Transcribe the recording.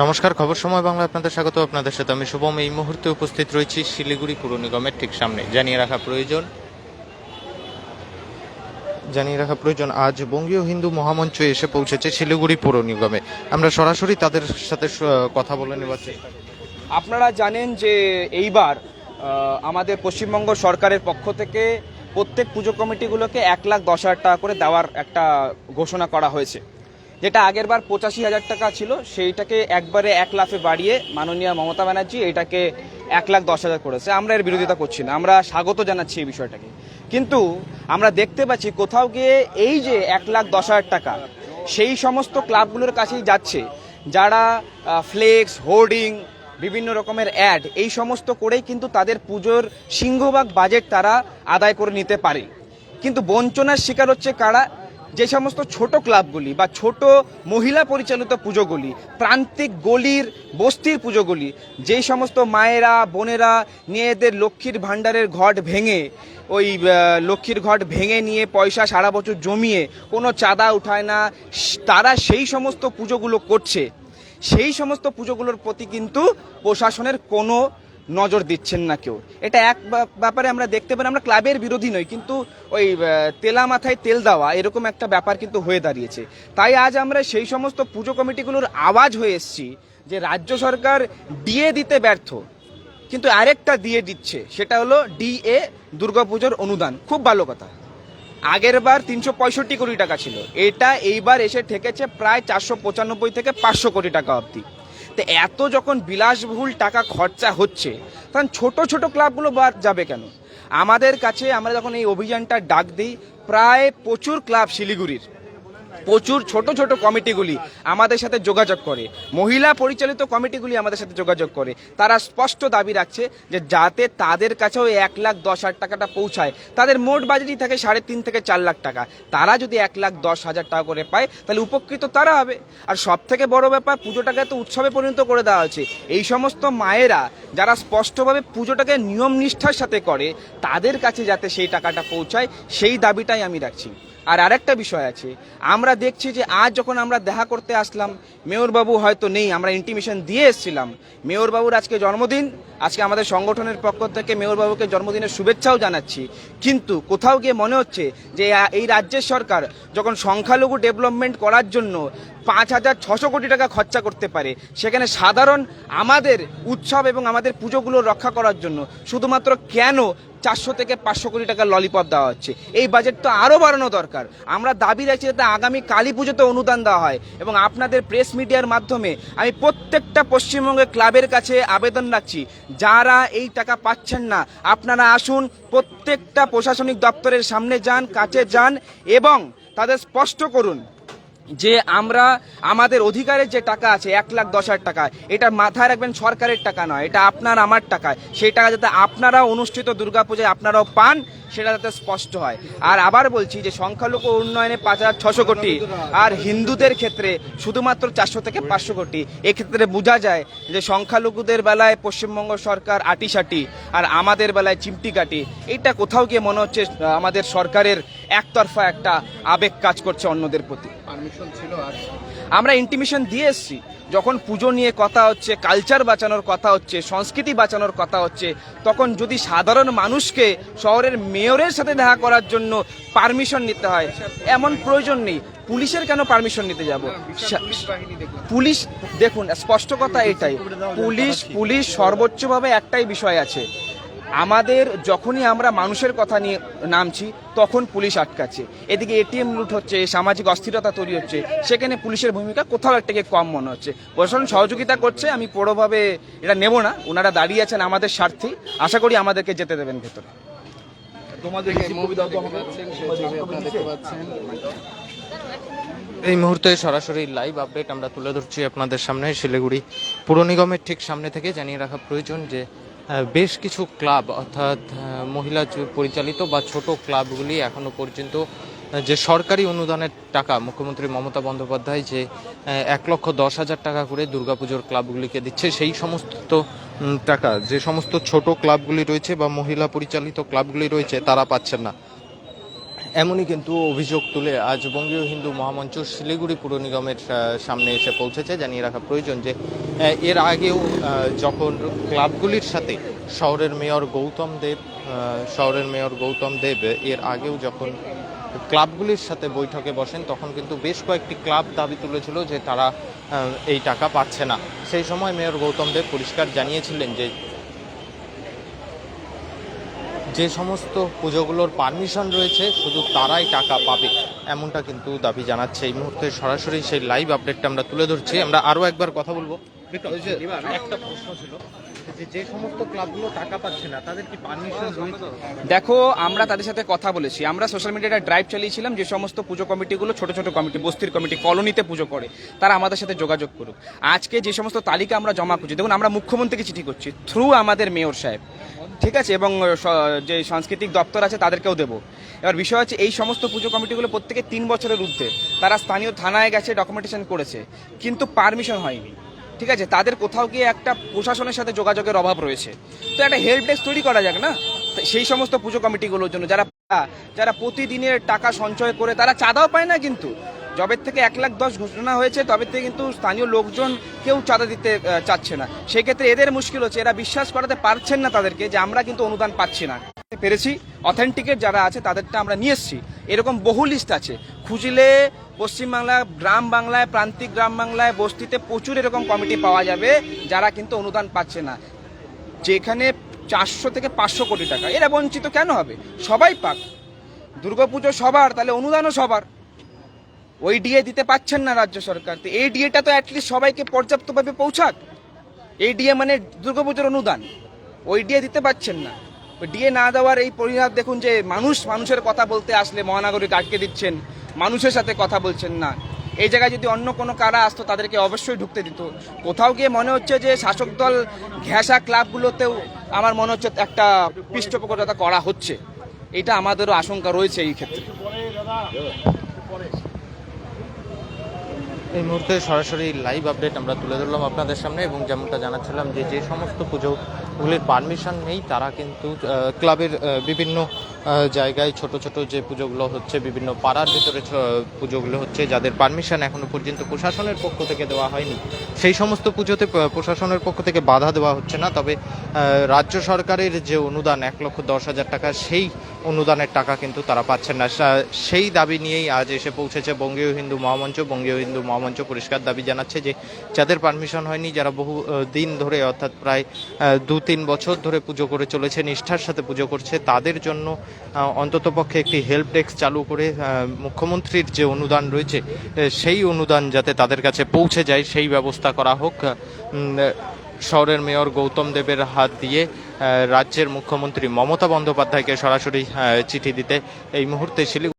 নমস্কার, খবর সময় বাংলা আপনাদের স্বাগত। আপনাদের সাথে আমি শুভম। এই মুহূর্তে উপস্থিত রয়েছি শিলিগুড়ি পুর নিগমের ঠিক সামনে। জানিয়ে রাখা প্রয়োজন জানিয়ে রাখা প্রয়োজন, আজ বঙ্গীয় হিন্দু মহামঞ্চ এসে পৌঁছেছে শিলিগুড়ি পৌর নিগমে। আমরা সরাসরি তাদের সাথে কথা বলে নেওয়ার চেষ্টা। আপনারা জানেন যে এইবার আমাদের পশ্চিমবঙ্গ সরকারের পক্ষ থেকে প্রত্যেক পুজো কমিটিগুলোকে এক লাখ দশ হাজার টাকা করে দেওয়ার একটা ঘোষণা করা হয়েছে। যেটা আগের বার পঁচাশি হাজার টাকা ছিল, সেইটাকে একবারে এক লাফে বাড়িয়ে মাননীয় মমতা ব্যানার্জি এটাকে এক লাখ দশ হাজার করেছে। আমরা এর বিরোধিতা করছি না, আমরা স্বাগত জানাচ্ছি এই বিষয়টাকে। কিন্তু আমরা দেখতে পাচ্ছি কোথাও গিয়ে এই যে এক লাখ দশ হাজার টাকা, সেই সমস্ত ক্লাবগুলোর কাছেই যাচ্ছে। যারা ফ্লেক্স হোর্ডিং বিভিন্ন রকমের অ্যাড এই সমস্ত করেই কিন্তু তাদের পুজোর সিংহভাগ বাজেট তারা আদায় করে নিতে পারে। কিন্তু বঞ্চনার শিকার হচ্ছে কারা? যে সমস্ত ছোট ক্লাবগুলি বা ছোট মহিলা পরিচালিত পুজোগুলি, প্রান্তিক গলির বস্তির পুজোগুলি, যেই সমস্ত মায়েরা, বোনেরা মেয়েদের লক্ষ্মীর ভাণ্ডারের ঘট ভেঙে, ওই লক্ষ্মীর ঘট ভেঙে নিয়ে পয়সা সারা বছর জমিয়ে কোনো চাঁদা উঠায় না তারা সেই সমস্ত পুজোগুলো করছে। সেই সমস্ত পুজোগুলোর প্রতি কিন্তু প্রশাসনের কোনো নজর দিচ্ছেন না কেউ। এটা এক ব্যাপারে আমরা দেখতে পারি আমরা ক্লাবের বিরোধী নই, কিন্তু ওই তেলা মাথায় তেল দেওয়া এরকম একটা ব্যাপার কিন্তু হয়ে দাঁড়িয়েছে। তাই আজ আমরা সেই সমস্ত পুজো কমিটিগুলোর আওয়াজ হয়ে এসেছি যে রাজ্য সরকার ডিএ দিতে ব্যর্থ। কিন্তু আরেকটা দিয়ে দিচ্ছে, সেটা হলো ডিএ দুর্গাপুজোর অনুদান। খুব ভালো কথা। আগের বার তিনশো পঁয়ষট্টি কোটি টাকা ছিল। এটা এইবার এসে ঠেকেছে প্রায় চারশো পঁচানব্বই থেকে পাঁচশো কোটি টাকা অবধি। তো এত যখন বিলাসবহুল টাকা খরচা হচ্ছে, তখন ছোট ছোট ক্লাবগুলো বাদ যাবে কেন? আমাদের কাছে আমরা যখন এই অভিযানটা ডাক দিই, প্রায় প্রচুর ক্লাব শিলিগুড়ির। প্রচুর ছোট ছোট কমিটিগুলি আমাদের সাথে যোগাযোগ করে। মহিলা পরিচালিত কমিটিগুলি আমাদের সাথে যোগাযোগ করে। তারা স্পষ্ট দাবি রাখছে যে যাতে তাদের কাছেও এক লাখ দশ হাজার টাকাটা পৌঁছায়। তাদের মোট বাজেটই থাকে সাড়ে তিন থেকে চার লাখ টাকা। তারা যদি এক লাখ দশ হাজার টাকা করে পায়, তাহলে উপকৃত তারা হবে। আর সব থেকে বড় ব্যাপার, পুজোটাকে তো উৎসবে পরিণত করে দেওয়া হচ্ছে এই সমস্ত মায়েরা যারা স্পষ্টভাবে পুজোটাকে নিয়ম নিষ্ঠার সাথে করে, তাদের কাছে যাতে সেই টাকাটা পৌঁছায়, সেই দাবিটাই আমি রাখছি। আর আরেকটা বিষয় আছে, আমরা দেখছি যে আজ যখন আমরা দেখা করতে আসলাম, মেয়রবাবু হয়তো নেই, আমরা ইন্টিমেশন দিয়ে এসেছিলাম। মেয়রবাবুর আজকে জন্মদিন, আজকে আমাদের সংগঠনের পক্ষ থেকে মেয়রবাবুকে জন্মদিনের শুভেচ্ছাও জানাচ্ছি। কিন্তু কোথাও গিয়ে মনে হচ্ছে যে, এই রাজ্যের সরকার যখন সংখ্যালঘু ডেভেলপমেন্ট করার জন্য পাঁচ হাজার ছশো কোটি টাকা খরচা করতে পারে। সেখানে সাধারণ আমাদের উৎসব এবং আমাদের পুজোগুলো রক্ষা করার জন্য শুধুমাত্র কেন চারশো থেকে পাঁচশো কোটি টাকা ললিপপ দেওয়া হচ্ছে? এই বাজেট তো আরও বাড়ানো দরকার। আমরা দাবি রাখছি যাতে আগামী কালী পুজোতে অনুদান দেওয়া হয় এবং আপনাদের প্রেস মিডিয়ার মাধ্যমে আমি প্রত্যেকটা পশ্চিমবঙ্গের ক্লাবের কাছে আবেদন রাখছি, যারা এই টাকা পাচ্ছেন না, আপনারা আসুন, প্রত্যেকটা প্রশাসনিক দপ্তরের সামনে যান, কাছে যান এবং তাদের স্পষ্ট করুন। যে আমরা আমাদের অধিকারের যে টাকা আছে, এক লাখ দশ হাজার টাকা, এটা মাথায় রাখবেন সরকারের টাকা নয়, এটা আপনার আমার টাকা। সেই টাকা যাতে আপনারা অনুষ্ঠিত দুর্গাপূজায় আপনারাও পান, সেটা যাতে স্পষ্ট হয়। আর আবার বলছি যে সংখ্যালঘু উন্নয়নে পাঁচ হাজার ছশো কোটি, আর হিন্দুদের ক্ষেত্রে শুধুমাত্র চারশো থেকে পাঁচশো কোটি। এক্ষেত্রে বোঝা যায় যে সংখ্যালঘুদের বেলায় পশ্চিমবঙ্গ সরকার আটিসাটি আর আমাদের বেলায় চিমটি কাটি এটা কোথাও গিয়ে মনে হচ্ছে আমাদের সরকারের একতরফা একটা আবেগ কাজ করছে অন্যদের প্রতি। আমরা ইন্টিমেশন দিয়ে এসছি। যখন পুজো নিয়ে কথা হচ্ছে কালচার বাঁচানোর কথা হচ্ছে সংস্কৃতি বাঁচানোর কথা হচ্ছে তখন যদি সাধারণ মানুষকে শহরের মেয়রের সাথে দেখা করার জন্য পারমিশন নিতে হয় এমন প্রয়োজন নেই। পুলিশের কেন পারমিশন নিতে যাব? পুলিশ দেখুন। স্পষ্ট কথা এটাই। পুলিশ পুলিশ সর্বোচ্চভাবে একটাই বিষয় আছে। আমাদের যখনই আমরা মানুষের কথা নিয়ে নামছি তখন পুলিশ আটকাচ্ছে। এদিকে এটিএম লুট হচ্ছে সামাজিক অস্থিরতা তৈরি হচ্ছে সেখানে পুলিশের ভূমিকা কোথাও একটা গিয়ে কম মনে হচ্ছে। প্রশাসন সহযোগিতা করছে আমি বড়োভাবে এটা নেব না ওনারা দাঁড়িয়ে আছেন আমাদের স্বার্থে আশা করি আমাদেরকে যেতে দেবেন ভেতরে। এই মুহূর্তে সরাসরি লাইভ আপডেট আমরা তুলে ধরছি আপনাদের সামনে শিলিগুড়ি পুর নিগমের ঠিক সামনে থেকে জানিয়ে রাখা প্রয়োজন যে বেশ কিছু ক্লাব, অর্থাৎ মহিলা পরিচালিত বা ছোট ক্লাবগুলি এখনও পর্যন্ত যে সরকারি অনুদানের টাকা, মুখ্যমন্ত্রী মমতা বন্দ্যোপাধ্যায় যে এক লক্ষ দশ হাজার টাকা করে দুর্গাপুজোর ক্লাবগুলিকে দিচ্ছে, সেই সমস্ত টাকা, যে সমস্ত ছোট ক্লাবগুলি রয়েছে বা মহিলা পরিচালিত ক্লাবগুলি রয়েছে, তারা পাচ্ছেন না। এমনই কিন্তু অভিযোগ তুলে আজ বঙ্গীয় হিন্দু মহামঞ্চ শিলিগুড়ি পুর নিগমের সামনে এসে পৌঁছেছে, জানিয়ে রাখা প্রয়োজন যে এর আগেও যখন ক্লাবগুলির সাথে শহরের মেয়র গৌতম দেব শহরের মেয়র গৌতম দেব, এর আগেও যখন ক্লাবগুলির সাথে বৈঠকে বসেন, তখন কিন্তু বেশ কয়েকটি ক্লাব দাবি তুলেছিল যে তারা এই টাকা পাচ্ছে না। সেই সময় মেয়র গৌতম দেব পরিষ্কার জানিয়েছিলেন যে যে সমস্ত পুজোগুলোর পারমিশন রয়েছে শুধু তারাই টাকা পাবে এমনটা কিন্তু দাবি জানাচ্ছে। এই মুহূর্তে সরাসরি সেই লাইভ আপডেটটা আমরা তুলে ধরছি। আমরা আরও একবার কথা বলব। একটা প্রশ্ন ছিল যে সমস্ত ক্লাবগুলো টাকা পাচ্ছে না তাদের কি পারমিশন দেখো আমরা তাদের সাথে কথা বলেছি। আমরা সোশ্যাল মিডিয়াতে ড্রাইভ চালিয়েছিলাম যে সমস্ত পুজো কমিটিগুলো ছোট ছোট কমিটি বস্তির কমিটি কলোনিতে পুজো করে তারা আমাদের সাথে যোগাযোগ করুক। আজকে যে সমস্ত তালিকা আমরা জমা করছি দেখুন আমরা মুখ্যমন্ত্রীকে চিঠি করছি থ্রু আমাদের মেয়র সাহেব। ঠিক আছে, এবং যে সাংস্কৃতিক দপ্তর আছে তাদেরকেও দেবো। এবার বিষয় হচ্ছে, এই সমস্ত পুজো কমিটিগুলো প্রত্যেকে তিন বছরের ঊর্ধ্বে। তারা স্থানীয় থানায় গেছে ডকুমেন্টেশন করেছে, কিন্তু পারমিশন হয়নি। ঠিক আছে, তাদের কোথাও গিয়ে একটা প্রশাসনের সাথে যোগাযোগের অভাব রয়েছে। তো একটা হেল্প ডেস্ক তৈরি করা যাক না? সেই সমস্ত পুজো কমিটিগুলোর জন্য যারা যারা প্রতিদিনের টাকা সঞ্চয় করে, তারা চাঁদাও পায় না কিন্তু। জবের থেকে এক লাখ দশ ঘোষণা হয়েছে, তবে থেকে কিন্তু স্থানীয় লোকজন কেউ চাঁদা দিতে চাচ্ছে না। সেক্ষেত্রে এদের মুশকিল হচ্ছে, এরা বিশ্বাস করাতে পারছেন না তাদেরকে যে আমরা কিন্তু অনুদান পাচ্ছি না। পেরেছি অথেন্টিকেট যারা আছে তাদেরটা আমরা নিয়ে এসেছি। এরকম বহু লিস্ট আছে। খুঁজলে পশ্চিমবাংলা, গ্রাম বাংলায়, প্রান্তিক গ্রাম বাংলায়, বস্তিতে প্রচুর এরকম কমিটি পাওয়া যাবে, যারা কিন্তু অনুদান পাচ্ছে না। যেখানে চারশো থেকে পাঁচশো কোটি টাকা, এরা বঞ্চিত কেন হবে? সবাই পাক। দুর্গাপুজো সবার, তাহলে অনুদানও সবার। ওই ডিএ দিতে পাচ্ছেন না রাজ্য সরকার। তো এই ডিএটা তো অ্যাটলিস্ট সবাইকে পর্যাপ্তভাবে পৌঁছাক। এই ডিএ মানে দুর্গাপুজোর অনুদান। ওই ডিএ দিতে পাচ্ছেন না। ডিএ না দেওয়ার এই পরিহার দেখুন যে মানুষ মানুষের কথা বলতে আসলে মহানাগরিক আটকে দিচ্ছেন, মানুষের সাথে কথা বলছেন না। এই জায়গায় যদি অন্য কোনো কারা আসতো, তাদেরকে অবশ্যই ঢুকতে দিত। কোথাও গিয়ে মনে হচ্ছে যে শাসক দল ঘেঁষা ক্লাবগুলোতেও আমার মনে হচ্ছে একটা পৃষ্ঠপোষকতা করা হচ্ছে। এটা আমাদেরও আশঙ্কা রয়েছে এই ক্ষেত্রে। এই মুহূর্তে সরাসরি লাইভ আপডেট আমরা তুলে ধরলাম আপনাদের সামনে এবং যেমনটা জানাচ্ছিলাম যে যে সমস্ত পুজোগুলির পারমিশন নেই, তারা কিন্তু ক্লাবের বিভিন্ন জায়গায় ছোট ছোট যে পুজোগুলো হচ্ছে, বিভিন্ন পাড়ার ভিতরে পুজোগুলো হচ্ছে, যাদের পারমিশন এখনও পর্যন্ত প্রশাসনের পক্ষ থেকে দেওয়া হয়নি। সেই সমস্ত পুজোতে প্রশাসনের পক্ষ থেকে বাধা দেওয়া হচ্ছে না, তবে রাজ্য সরকারের যে অনুদান, এক লক্ষ দশ হাজার টাকা, সেই অনুদানের টাকা কিন্তু তারা পাচ্ছেন না। সেই দাবি নিয়েই আজ এসে পৌঁছেছে বঙ্গীয় হিন্দু মহামঞ্চ। বঙ্গীয় হিন্দু মহামঞ্চ পরিষ্কার দাবি জানাচ্ছে যে, যাদের পারমিশন হয়নি, যারা বহু দিন ধরে, অর্থাৎ প্রায় দু তিন বছর ধরে পুজো করে চলেছে, নিষ্ঠার সাথে পুজো করছে, তাদের জন্য অন্ততপক্ষে একটি হেল্প ডেস্ক চালু করে মুখ্যমন্ত্রীর যে অনুদান রয়েছে সেই অনুদান যাতে তাদের কাছে পৌঁছে যায়, সেই ব্যবস্থা করা হোক। শহরের মেয়র গৌতম দেবের হাত দিয়ে রাজ্যের মুখ্যমন্ত্রী মমতা বন্দ্যোপাধ্যায়কে সরাসরি চিঠি দিতে এই মুহূর্তে শিলিগুড়ি